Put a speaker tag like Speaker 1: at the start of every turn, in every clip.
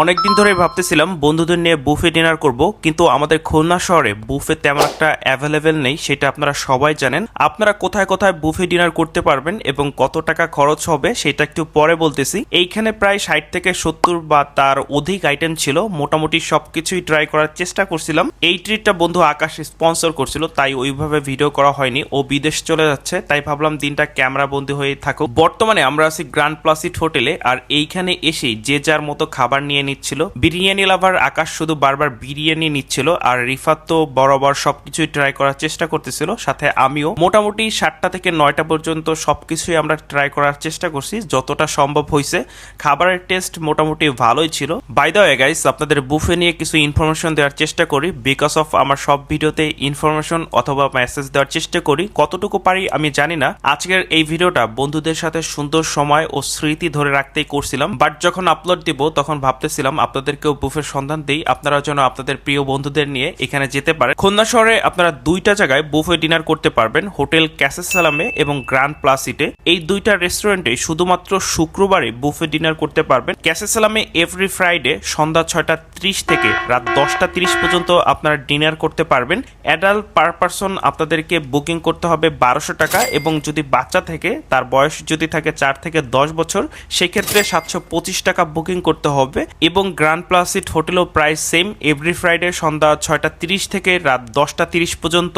Speaker 1: অনেকদিন ধরে ভাবতেছিলাম বন্ধুদের নিয়ে বুফে ডিনার করব, কিন্তু আমাদের খুলনা শহরে বুফে তেমন একটা অ্যাভেলেবেল নেই, সেটা আপনারা সবাই জানেন। আপনারা কোথায় কোথায় বুফে ডিনার করতে পারবেন এবং কত টাকা খরচ হবে সেটা একটু পরে বলতেছি। এইখানে প্রায় ষাট থেকে সত্তর বা তার অধিক আইটেম ছিল, মোটামুটি সবকিছুই ট্রাই করার চেষ্টা করছিলাম। এই ট্রিটটা বন্ধু আকাশ স্পন্সর করছিল, তাই ওইভাবে ভিডিও করা হয়নি। ও বিদেশ চলে যাচ্ছে, তাই ভাবলাম দিনটা ক্যামেরা বন্দি হয়ে থাকুক। বর্তমানে আমরা আছি গ্র্যান্ড প্লাসিট হোটেলে আর এইখানে এসেই যে যার মতো খাবার নিয়ে নিচ্ছিল। বিরিয়ানি লাভার আকাশ শুধু বারবার বিরিয়ানি নিচ্ছিল আর রিফাত তো বরাবর সবকিছুই ট্রাই করার চেষ্টা করতেছিল। সাথে আমিও মোটামুটি সাতটা থেকে নয়টা পর্যন্ত সবকিছুই আমরা ট্রাই করার চেষ্টা করছি, যতটা সম্ভব হয়েছে খাবারের টেস্ট মোটামুটি ভালোই ছিল। বাই দ্য গাইস আপনাদের বুফে নিয়ে কিছু ইনফরমেশন দেওয়ার চেষ্টা করি। বিকজ অফ আমার সব ভিডিওতে ইনফরমেশন অথবা মেসেজ দেওয়ার চেষ্টা করি। কতটুকু পারি আমি জানি না। আজকের এই ভিডিওটা বন্ধুদের সাথে সুন্দর সময় ও স্মৃতি ধরে রাখতেই করছিলাম। বাট যখন আপলোড দিব, তখন ভাবতেছিলাম আপনাদেরকেও বুফের সন্ধান দিই। আপনারা যেন আপনাদের প্রিয় বন্ধুদের নিয়ে এখানে যেতে পারে খুলনা শহরে আপনারা দুইটা জায়গায় বুফে ডিনার করতে পারবেন, হোটেল ক্যাসেস সালামে এবং গ্র্যান্ড প্লাসিটে এই দুইটা রেস্টুরেন্টে শুধুমাত্র শুক্রবারে বুফে ডিনার করতে পারবেন। ক্যাসেস সালামে এভরি ফ্রাইডে সন্ধ্যা ছয়টা ত্রিশ থেকে রাত দশটা তিরিশ পর্যন্ত আপনারা ডিনার করতে পারবেন। অ্যাডাল্ট পার পারসন আপনাদেরকে বুকিং করতে হবে বারোশো টাকা এবং যদি বাচ্চা থেকে, তার বয়স যদি থাকে চার থেকে দশ বছর, সেক্ষেত্রে সাতশো পঁচিশ টাকা বুকিং করতে হবে। এবং গ্র্যান্ড প্লাসিট হোটেলও প্রায় সেম এভরি ফ্রাইডে সন্ধ্যা ছয়টা তিরিশ থেকে রাত দশটা তিরিশ পর্যন্ত।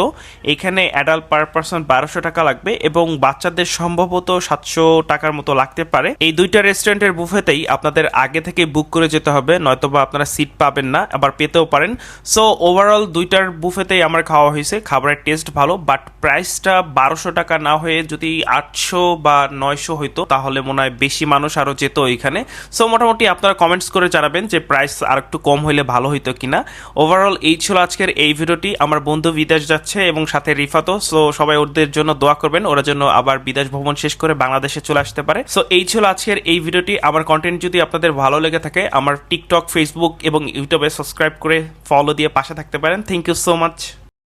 Speaker 1: এখানে অ্যাডাল্ট পার পারসন বারোশো টাকা লাগবে এবং বাচ্চাদের সম্ভবত সাতশো টাকার মতো লাগতে পারে। এই দুইটা রেস্টুরেন্টের বুফেতেই আপনাদের আগে থেকে বুক করে যেতে হবে, নয়তোবা আপনারা সিট পাবেন না, আবার পেতেও পারেন। সো ওভারঅল দুইটার বুফেতেই আমার খাওয়া হয়েছে, খাবারের টেস্ট ভালো বাট প্রাইসটা বারোশো টাকা না হয়ে যদি আটশো বা নয়শো হইতো, তাহলে মনে হয় বেশি মানুষ আরও যেত ওইখানে সো মোটামুটি আপনারা কমেন্টস করে জানাবেন যে প্রাইস আর একটু কম হইলে ভালো হইতো কিনা। ওভারঅল এই ছিল আজকের এই ভিডিওটি। আমার বন্ধু বিদেশ যাচ্ছে এবং সাথে রিফাতও সো সবাই ওদের জন্য দোয়া করবেন। ওরা জন্য আবার বিদেশ ভ্রমণ শেষ করে বাংলাদেশে চলে আসতে পারে। সো এই ছিল আজকের এই ভিডিওটি। আমার কন্টেন্ট যদি আপনাদের ভালো লেগে থাকে, আমার টিকটক ফেসবুক এবং ইউটিউবে সাবস্ক্রাইব করে ফলো দিয়ে পাশে থাকতে পারেন। Thank you so much